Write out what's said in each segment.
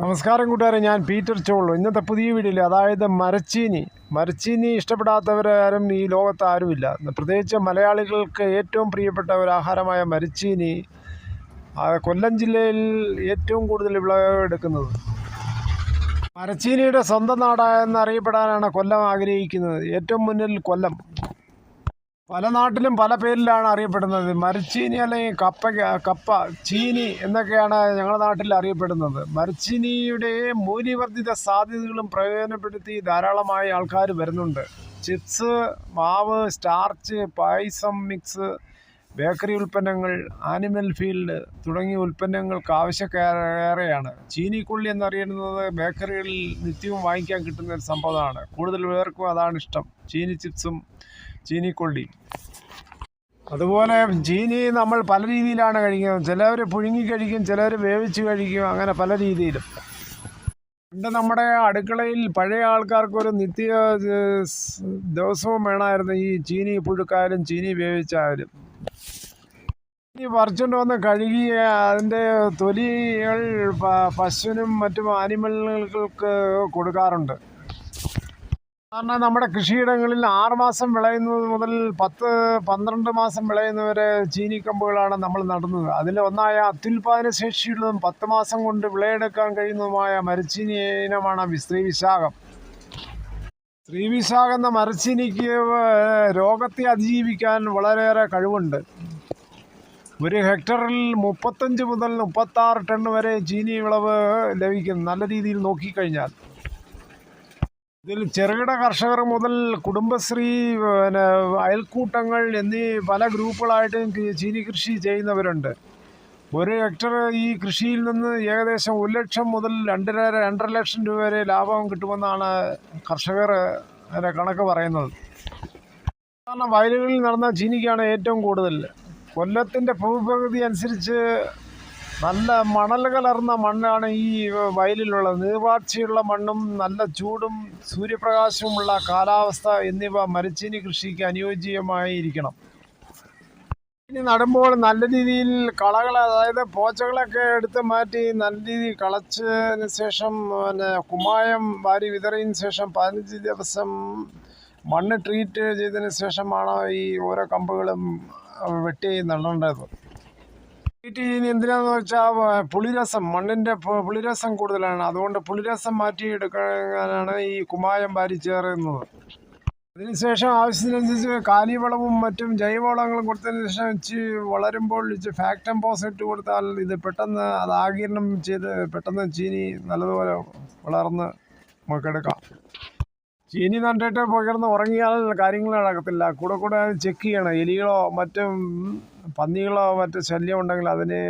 നമസ്കാരം കൂട്ടുകാരെ ഞാൻ പീറ്റർ ചോളു. ഇന്നത്തെ പുതിയ വീഡിയോയിൽ അതായത് മരച്ചീനി. മരച്ചീനി ഇഷ്ടപ്പെടാത്തവരാരും ഈ ലോകത്ത് ആരുമില്ല. പ്രത്യേകിച്ച് മലയാളികൾക്ക് ഏറ്റവും പ്രിയപ്പെട്ട ഒരു ആഹാരമായ മരച്ചീനി കൊല്ലം ജില്ലയിൽ ഏറ്റവും കൂടുതൽ വിളവെടുക്കുന്നത് മരച്ചീനിയുടെ സ്വന്തം നാടായെന്നറിയപ്പെടാനാണ് കൊല്ലം ആഗ്രഹിക്കുന്നത്. ഏറ്റവും മുന്നിൽ കൊല്ലം. പല നാട്ടിലും പല പേരിലാണ് അറിയപ്പെടുന്നത്. മരച്ചീനി അല്ലെങ്കിൽ കപ്പ കപ്പ ചീനി എന്നൊക്കെയാണ് ഞങ്ങളുടെ നാട്ടിൽ അറിയപ്പെടുന്നത്. മരച്ചീനിയുടെ മൂല്യവർദ്ധിത സാധ്യതകളും പ്രയോജനപ്പെടുത്തി ധാരാളമായി ആൾക്കാർ വരുന്നുണ്ട്. ചിപ്സ് മാവ് സ്റ്റാർച്ച് പായസം മിക്സ് ബേക്കറി ഉൽപ്പന്നങ്ങൾ ആനിമൽ ഫീൽഡ് തുടങ്ങിയ ഉൽപ്പന്നങ്ങൾക്ക് ആവശ്യക്കാരേറെയാണ്. ചീനിക്കുള്ളി എന്നറിയുന്നത് ബേക്കറികളിൽ നിത്യവും വാങ്ങിക്കാൻ കിട്ടുന്ന ഒരു സംഭവമാണ്. കൂടുതൽ പേർക്കും അതാണ് ഇഷ്ടം. ചീനി ചിപ്സും ചീനിക്കൊള്ളി അതുപോലെ ചീനി നമ്മൾ പല രീതിയിലാണ് കഴിക്കുന്നത് ചിലവർ പുഴുങ്ങി കഴിക്കും ചിലവർ വേവിച്ച് കഴിക്കും അങ്ങനെ പല രീതിയിലും. പണ്ട് നമ്മുടെ അടുക്കളയിൽ പഴയ ആൾക്കാർക്കൊരു നിത്യ ദിവസവും വേണമായിരുന്നു ഈ ചീനി പുഴുക്കായാലും ചീനി വേവിച്ചായാലും. ചീനി പറിച്ചുകൊണ്ട് വന്ന് കഴുകി അതിന്റെ തൊലികൾ പശുവിനും മറ്റും ആനിമലുകൾക്ക് കൊടുക്കാറുണ്ട്. കാരണം നമ്മുടെ കൃഷിയിടങ്ങളിൽ ആറുമാസം വിളയുന്നത് മുതൽ പത്ത് പന്ത്രണ്ട് മാസം വിളയുന്നവരെ ചീനിക്കമ്പുകളാണ് നമ്മൾ നടുന്നത്. അതിൽ ഒന്നായ അത്യുൽപാദന ശേഷിയുള്ളതും പത്ത് മാസം കൊണ്ട് വിളയെടുക്കാൻ കഴിയുന്നതുമായ മരച്ചീനി ഇനമാണ് സ്ത്രീ വിശാഖം സ്ത്രീ വിശാഖം എന്ന മരച്ചീനിക്ക് രോഗത്തെ അതിജീവിക്കാൻ വളരെയേറെ കഴിവുണ്ട്. ഒരു ഹെക്ടറിൽ മുപ്പത്തഞ്ച് മുതൽ മുപ്പത്താറ് ടൺ വരെ ചീനി വിളവ് ലഭിക്കും നല്ല രീതിയിൽ നോക്കിക്കഴിഞ്ഞാൽ. ഇതിൽ ചെറുകിട കർഷകർ മുതൽ കുടുംബശ്രീ പിന്നെ അയൽക്കൂട്ടങ്ങൾ എന്നീ പല ഗ്രൂപ്പുകളായിട്ടും ചീനി കൃഷി ചെയ്യുന്നവരുണ്ട്. ഒരു ഹെക്ടർ ഈ കൃഷിയിൽ നിന്ന് ഏകദേശം ഒരു ലക്ഷം മുതൽ രണ്ടര രണ്ടര ലക്ഷം രൂപ വരെ ലാഭം കിട്ടുമെന്നാണ് കർഷകർ അതിന്റെ കണക്ക് പറയുന്നത്. സാധാരണ വയലുകളിൽ നടന്ന ചീനിക്കാണ് ഏറ്റവും കൂടുതൽ. കൊല്ലത്തിന്റെ ഭൂപ്രകൃതി അനുസരിച്ച് നല്ല മണൽ കലർന്ന മണ്ണാണ് ഈ വയലിലുള്ളത്. നീർവാർച്ചയുള്ള മണ്ണും നല്ല ചൂടും സൂര്യപ്രകാശവുമുള്ള കാലാവസ്ഥ എന്നിവ മരച്ചീനി കൃഷിക്ക് അനുയോജ്യമായിരിക്കണം. ഇനി നടുമ്പോൾ നല്ല രീതിയിൽ കളകൾ അതായത് പോച്ചകളൊക്കെ എടുത്ത് മാറ്റി നല്ല രീതിയിൽ കളച്ചതിന് ശേഷം പിന്നെ കുമ്മായം വാരി വിതറിയതിന് ശേഷം പതിനഞ്ച് ദിവസം മണ്ണ് ട്രീറ്റ് ചെയ്തതിന് ശേഷമാണ് ഈ ഓരോ കമ്പുകളും വെട്ടി നടേണ്ടത് ചെയ്യുന്നത് എന്തിനാന്ന് വെച്ചാൽ പുളിരസം മണ്ണിന്റെ പുളിരസം കൂടുതലാണ്. അതുകൊണ്ട് പുളിരസം മാറ്റി മാറ്റിയെടുക്കാനാണ് ഈ കുമ്മായം വാരി ചേർക്കുന്നത് അതിനുശേഷം ആവശ്യത്തിനനുസരിച്ച് കാലിവളവും മറ്റും ജൈവവളങ്ങളും കൊടുത്തതിന് ശേഷം വെച്ച് വളരുമ്പോൾ ഇച്ച് ഫാക്ടം പോസ് ഇട്ട് കൊടുത്താൽ ഇത് പെട്ടെന്ന് അത് ആകിരണം ചെയ്ത് പെട്ടെന്ന് ചീനി നല്ലതുപോലെ വളർന്ന് നമുക്കെടുക്കാം ചീനി നട്ടിട്ട് പകർന്ന് ഉറങ്ങിയാൽ കാര്യങ്ങൾ നടക്കത്തില്ല. കൂടെ കൂടെ ചെക്ക് ചെയ്യണം. എലികളോ മറ്റും പന്നികളോ മറ്റ് ശല്യം ഉണ്ടെങ്കിൽ അതിനെ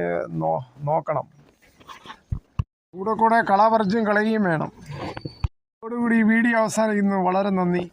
നോ നോക്കണം. കൂടെ കൂടെ കള കളയുകയും വേണം. അതോടുകൂടി ഈ വീഡിയോ അവസാനിക്കുന്നു. വളരെ നന്ദി.